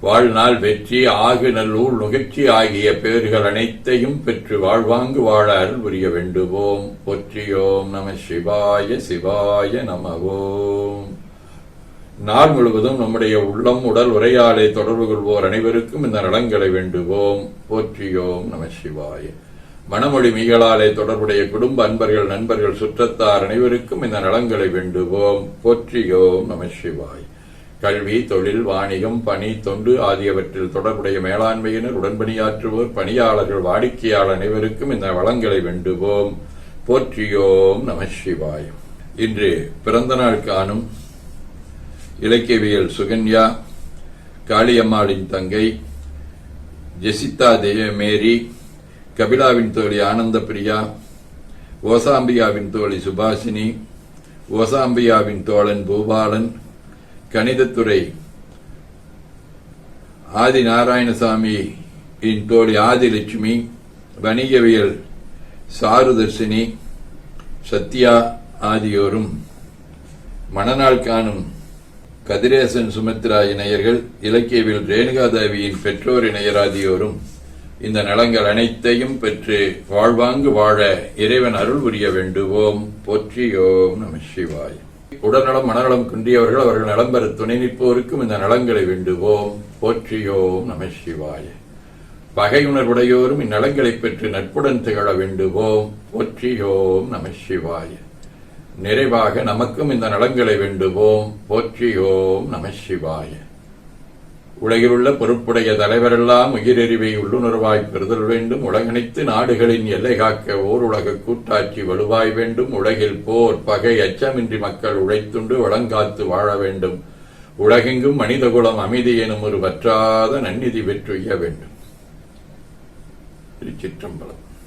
வாழ்நாள் வெற்றி ஆகு நல்லூர் நுகர்ச்சி ஆகிய பேர்கள் அனைத்தையும் பெற்று வாழ்வாங்கு வாழ அருள் புரிய வேண்டுவோம். போற்றியோம் நம சிவாய சிவாய நமவோம் நாள் முழுவதும் நம்முடைய உள்ளம் உடல் உரையாடை தொடர்பு கொள்வோர் அனைவருக்கும் இந்த நலங்களை வேண்டுவோம். போற்றியோம் நம சிவாய. மணமொழி மிகளாலே தொடர்புடைய குடும்ப அன்பர்கள் நண்பர்கள் சுற்றத்தார் அனைவருக்கும் இந்த நலங்களை வேண்டுவோம். போற்றியோம் நம சிவாய். கல்வி தொழில் வாணிகம் பணி தொண்டு ஆகியவற்றில் தொடர்புடைய மேலாண்மையினர் உடன்பணியாற்றுவோர் பணியாளர்கள் வாடிக்கையாளர் அனைவருக்கும் இந்த வளங்களை வேண்டுவோம். போற்றியோம் நம சிவாயம் இன்று பிறந்த நாள் காணும் இலக்கியவியல் சுகன்யா காளியம்மாளின் தங்கை ஜெசிதா தேவமேரி கபிலாவின் தோழி ஆனந்த பிரியா ஓசாம்பியாவின் தோழி சுபாஷினி ஓசாம்பியாவின் தோழன் பூபாலன் கணிதத்துறை. ஆதி நாராயணசாமி இன் தோழி ஆதிலட்சுமி வணிகவியல் சாருதர்ஷினி சத்யா ஆகியோரும் மணநாள் காணும் கதிரேசன் சுமித்ரா இணையர்கள் இலக்கியவில் ரேணுகாதேவியின் பெற்றோர் இணையர் ஆகியோரும் இந்த நலங்கள் அனைத்தையும் பெற்று வாழ்வாங்கு வாழ இறைவன் அருள் புரிய வேண்டுவோம். போற்றியோம் நம சிவாய். உடல்நலம் மனநலம் குன்றியவர்கள் அவர்கள் நலம் பெற துணை நிற்போருக்கும் இந்த நலங்களை வேண்டுவோம். போற்றியோம் நம சிவாய. பகையுணர்வுடையோரும் இந்நலங்களை பெற்று நட்புடன் திகழ வேண்டுவோம். போற்றியோம் நம சிவாய. நிறைவாக நமக்கும் இந்த நலங்களை வேண்டுவோம். போற்றியோம் நம சிவாய. உலகிலுள்ள பொறுப்புடைய தலைவரெல்லாம் உயிரெறிவை உள்ளுணர்வாய் பெறுதல் வேண்டும். உலகனைத்து நாடுகளின் எல்லை காக்க ஓர் உலக கூட்டாட்சி வலுவாய் வேண்டும். உலகில் போர் பகை அச்சமின்றி மக்கள் உழைத்துண்டு வளங்காத்து வாழ வேண்டும். உலகெங்கும் மனிதகுலம் அமைதி எனும் ஒரு வற்றாத நன்னிதி பெற்றுய வேண்டும். திருச்சிற்றம்பலம்.